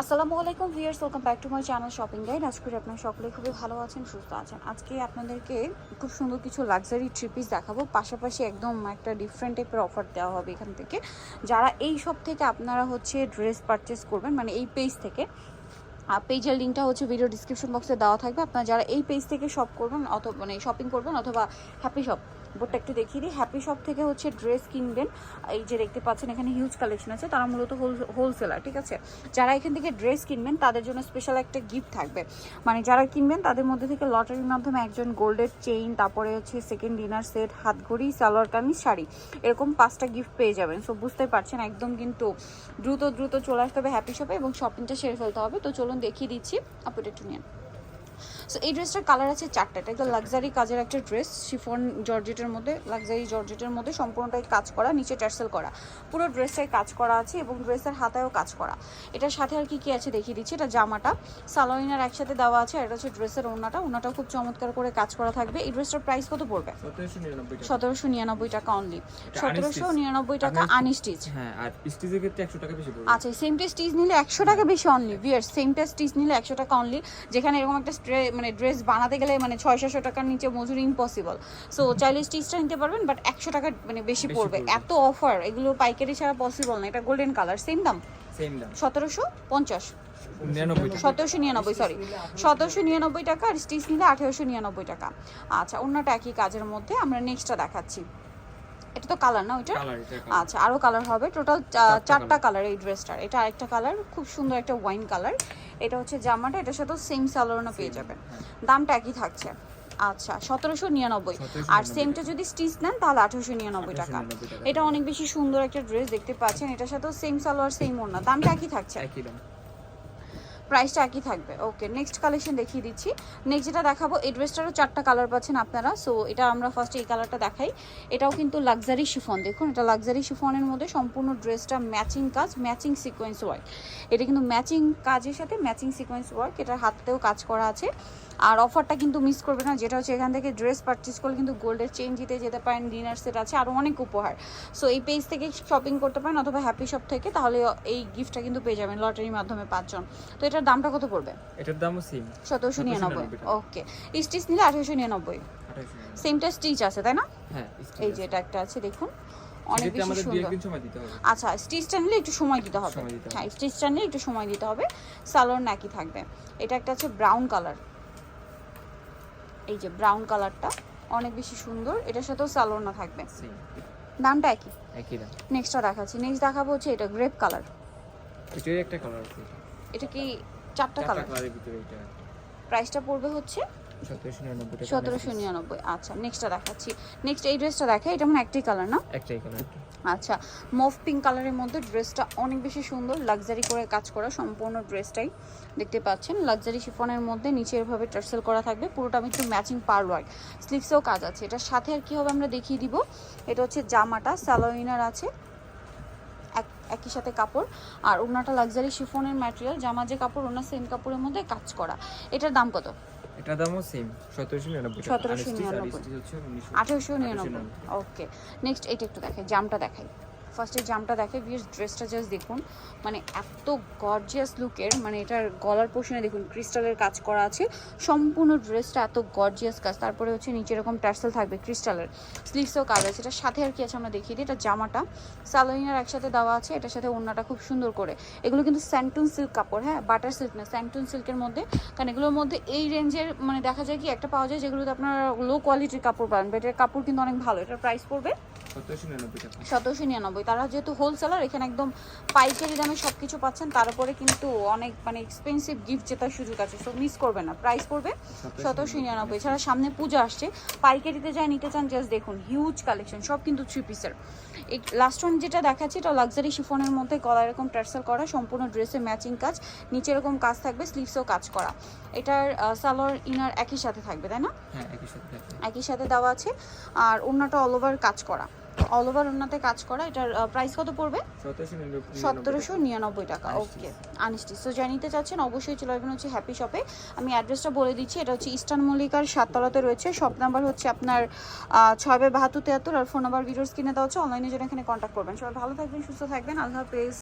আসসালামু আলাইকুম viewers welcome back to my channel shopping guide. আজকে আপনারা সকলে খুবই ভালো আছেন, সুস্থ আছেন। আজকে আপনাদেরকে খুব সুন্দর কিছু লাক্সারি ট্রিপিস দেখাবো। পাশাপাশি একদম একটা ডিফারেন্ট টাইপের অফার দেওয়া হবে এখান থেকে। যারা এই সব থেকে আপনারা হচ্ছে ড্রেস পারচেস করবেন মানে এই পেজ থেকে আর পেজের লিঙ্কটা হচ্ছে ভিডিও ডিসক্রিপশন বক্সে দেওয়া থাকবে। আপনারা যারা এই পেজ থেকে শপ করবেন অথবা মানে শপিং করবেন অথবা হ্যাপি শপ বোর্ডটা একটু দেখিয়ে দিই। হ্যাপি শপ থেকে হচ্ছে ড্রেস কিনবেন। এই যে দেখতে পাচ্ছেন, এখানে হিউজ কালেকশন আছে। তারা মূলত হোলসেলার ঠিক আছে? যারা এখান থেকে ড্রেস কিনবেন, তাদের জন্য স্পেশাল একটা গিফট থাকবে। মানে যারা কিনবেন, তাদের মধ্যে থেকে লটারির মাধ্যমে একজন গোল্ডের চেইন তারপরে হচ্ছে সেকেন্ড ডিনার সেট হাতঘড়ি, সালোয়ার কামিজ, শাড়ি, এরকম পাঁচটা গিফট পেয়ে যাবেন। সো বুঝতে পারছেন, একদম কিন্তু দ্রুত দ্রুত চলে আসতে হবে হ্যাপি শপে এবং শপিংটা সেরে ফেলতে হবে। তো চলুন দেখিয়ে দিচ্ছি। আপুটা একটু সো এই ড্রেসটার কালার আছে চারটা এটা একটা লাক্সারি কাজের একটা ড্রেস শিফন জর্জেটের মধ্যে লাক্সারি জর্জেটের মধ্যে সম্পূর্ণটাই কাজ করা নিচে টার্সেল করা। পুরো ড্রেসটাই কাজ করা আছে এবং ড্রেসের হাতায়ও কাজ করা। এটার সাথে আর কি কি আছে দেখিয়ে দিচ্ছি এটা জামাটা। সালোয়ারিনার একসাথে দেওয়া আছে আর এটা হচ্ছে ড্রেসের ওড়নাটা ওড়নাটাও খুব চমৎকার করে কাজ করা থাকবে। এই ড্রেসটার প্রাইস কত পড়বে? সতেরোশো নিরানব্বই টাকা। অনলি সতেরোশো নিরানব্বই টাকা। আনস্টিচ হ্যাঁ আর স্টিচের ক্ষেত্রে একশো টাকা বেশি আচ্ছা সেমটা স্টিচ নিলে একশো টাকা বেশি অনলি বিয়ার সেমটা স্টিচ নিলে একশো টাকা অনলি যেখানে এরকম একটা মানে ড্রেস বানাতে গেলে মানে ছয় সাতশো টাকার নিচে মজুরি ইম্পসিবল সো চাইলে স্টিচটা নিতে পারবেন বাট একশো টাকা মানে বেশি পড়বে। এত অফার এগুলো পাইকারি ছাড়া পসিবল না। এটা গোল্ডেন কালার সেম দাম? সতেরোশো পঞ্চাশ। সতেরোশো নিরানব্বই সরি সতেরোশো নিরানব্বই টাকা আর স্টিচ নিলে আঠেরোশো নিরানব্বই টাকা। আচ্ছা অন্যটা একই কাজের মধ্যে আমরা নেক্সটটা দেখাচ্ছি। এটা তো কালার না ওইটা আচ্ছা আরও কালার হবে। টোটাল চারটা কালার এই ড্রেসটার এটা আরেকটা কালার খুব সুন্দর একটা ওয়াইন কালার এটা হচ্ছে জামাটা এটার সাথেও সেম সালোয়ারও পেয়ে যাবেন। হ্যাঁ। দামটা একই থাকছে। আচ্ছা সতেরোশো নিরানব্বই। আর সেমটা যদি স্টিচ নেন তাহলে আঠারোশো নিরানব্বই টাকা। 1899 টাকা। এটা অনেক বেশি সুন্দর একটা ড্রেস দেখতে পাচ্ছেন। এটার সাথেও সেম সালোয়ার সেম ওড়না। দামটা একই থাকছে। একই দাম। প্রাইসটা একই থাকবে। ওকে নেক্সট কালেকশন দেখিয়ে দিচ্ছি। নেক্সট যেটা দেখাবো এই ড্রেসটারও চারটা কালার পাচ্ছেন আপনারা। সো এটা আমরা ফার্স্ট এই কালারটা দেখাই। এটাও কিন্তু লাক্সারি শিফন দেখুন, এটা লাক্সারি শিফনের মধ্যে সম্পূর্ণ ড্রেসটা ম্যাচিং কাজ ম্যাচিং সিকোয়েন্স ওয়ার্ক এটা কিন্তু ম্যাচিং কাজের সাথে ম্যাচিং সিকোয়েন্স ওয়ার্ক এটা হাতেও কাজ করা আছে। আর অফারটা কিন্তু মিস করবে না যেটা হচ্ছে এখান থেকে ড্রেস পারচেস করলে কিন্তু গোল্ডের চেন জিতে যেতে পারেন ডিনার সেট আছে আরও অনেক উপহার। সো এই পেজ থেকে শপিং করতে পারেন অথবা হ্যাপি শপ থেকে তাহলে এই গিফটটা কিন্তু পেয়ে যাবেন লটারির মাধ্যমে পাঁচজন। তো এটার দামটা কত পড়বে? এটার দামও সেম সতেরোশো নিরানব্বই ওকে। স্টিচ নিলে আঠেরোশো নিরানব্বই। সেমটা স্টিচ আছে তাই না? হ্যাঁ এই যে এটা একটা আছে দেখুন। অনেক বেশি সুন্দর। আচ্ছা স্টিচটা নিলে একটু সময় দিতে হবে। সময় দিতে হবে। হ্যাঁ স্টিচটা নিলে একটু সময় দিতে হবে। সালোয়ার নাকি থাকবে। এটা একটা আছে ব্রাউন কালার এই যে ব্রাউন কালারটা অনেক বেশি সুন্দর। এটার সাথেও সালোনা থাকবে। দামটা একই? একই দাম। নেক্সটটা দেখাচ্ছি। নেক্সট দেখাবো হচ্ছে এটা গ্রেপ কালার এটা একটা কালার আছে। এটা কি চারটা চারটা কালার কালারের ভিতরে এটা। প্রাইসটা পড়বে হচ্ছে সতেরোশো নিরানব্বই আচ্ছা নেক্সটটা দেখাচ্ছি। নেক্সট এই ড্রেসটা দেখে এটা মানে একটাই কালার না? একটাই কালার আচ্ছা মভ পিঙ্ক কালারের মধ্যে ড্রেসটা অনেক বেশি সুন্দর লাক্সারি করে কাজ করা সম্পূর্ণ ড্রেসটাই দেখতে পাচ্ছেন লাক্সারি শিফনের মধ্যে নিচে এভাবে টার্সেল করা থাকবে পুরোটা আমি একটু ম্যাচিং পার ওয়ার্ক স্লিভসেও কাজ আছে এটার সাথে আর কি হবে আমরা দেখিয়ে দিব। এটা হচ্ছে জামাটা সালোইনার আছে এক- একই সাথে কাপড়। আর ওনাটা লাক্সারি শিফনের ম্যাটেরিয়াল জামা যে কাপড় ওনার সেম কাপড়ের মধ্যে কাজ করা। এটার দাম কত? এটার দামও সেম সতেরোশো নিরানব্বই টাকা। 1799 আর stitch আর stitch হচ্ছে উনিশশো আঠেরোশো নিরানব্বই। ওকে নেক্সট এটা একটু দেখাই জামটা দেখাই। ফার্স্টে জামটা দেখে বিয়ের ড্রেসটা জাস্ট দেখুন। মানে এত গর্জিয়াস লুকের মানে এটার গলার পোর্শনে দেখুন ক্রিস্টালের কাজ করা আছে। সম্পূর্ণ ড্রেসটা এত গর্জিয়াস কাজ। তারপরে হচ্ছে নিচে এরকম টার্সেল থাকবে ক্রিস্টালের স্লিভসেও কাজ আছে। এটার সাথে আর কি আছে আমরা দেখিয়ে দিই। এটা জামাটা। সালোইনার একসাথে দেওয়া আছে। এটার সাথে ওড়নাটা খুব সুন্দর করে। এগুলো কিন্তু স্যান্টুন সিল্ক কাপড় হ্যাঁ? বাটার সিল্ক না স্যান্টুন সিল্কের মধ্যে। কারণ এগুলোর মধ্যে এই রেঞ্জের মানে দেখা যায় কি, একটা পাওয়া যায় যেগুলোতে আপনার লো কোয়ালিটির কাপড় পাবেন বাট এটার কাপড় কিন্তু অনেক ভালো। এটার প্রাইস পড়বে সতেরোশো নিরানব্বই তারা যেহেতু হোলসেলার এখানে একদম পাইকারি দামে সব কিছু পাচ্ছেন তারপরে কিন্তু অনেক মানে এক্সপেন্সিভ গিফট জেতার সুযোগ আছে সো মিস করবে না। প্রাইস পড়বে সতেরোশো নিরানব্বই। এছাড়া সামনে পূজা আসছে পাইকারিতে যা নিতে চান জাস্ট দেখুন হিউজ কালেকশন সব কিন্তু থ্রি পিসের এই লাস্ট ওয়ান যেটা দেখাচ্ছি এটা লাক্সারি শিফনের মধ্যে গলা এরকম টার্সেল করা সম্পূর্ণ ড্রেসে ম্যাচিং কাজ নিচে এরকম কাজ থাকবে স্লিভসেও কাজ করা। এটার সালোয়ার ইনার একই সাথে থাকবে তাই না? হ্যাঁ একই সাথে একই সাথে দেওয়া আছে আর ওড়নাটা অল ওভার কাজ করা। অল ওভার ওনাতে কাজ করা এটার প্রাইস কত পড়বে? সতেরোশো নিরানব্বই টাকা ওকে আনিস্টি সো যা নিতে চাচ্ছেন অবশ্যই চলে আসবেন হচ্ছে হ্যাপি শপে আমি অ্যাড্রেসটা বলে দিচ্ছি এটা হচ্ছে ইস্টার্ন মল্লিকার সাততলাতে রয়েছে। শপ নাম্বার হচ্ছে আপনার ছয় বাই বাহাত্তর তেহাত্তর আর ফোন নাম্বার ভিডিওস কিনে দেওয়া হচ্ছে অনলাইনে জন্য এখানে কন্ট্যাক্ট করবেন। সবাই ভালো থাকবেন সুস্থ থাকবেন। আল্লাহ হাফেজ।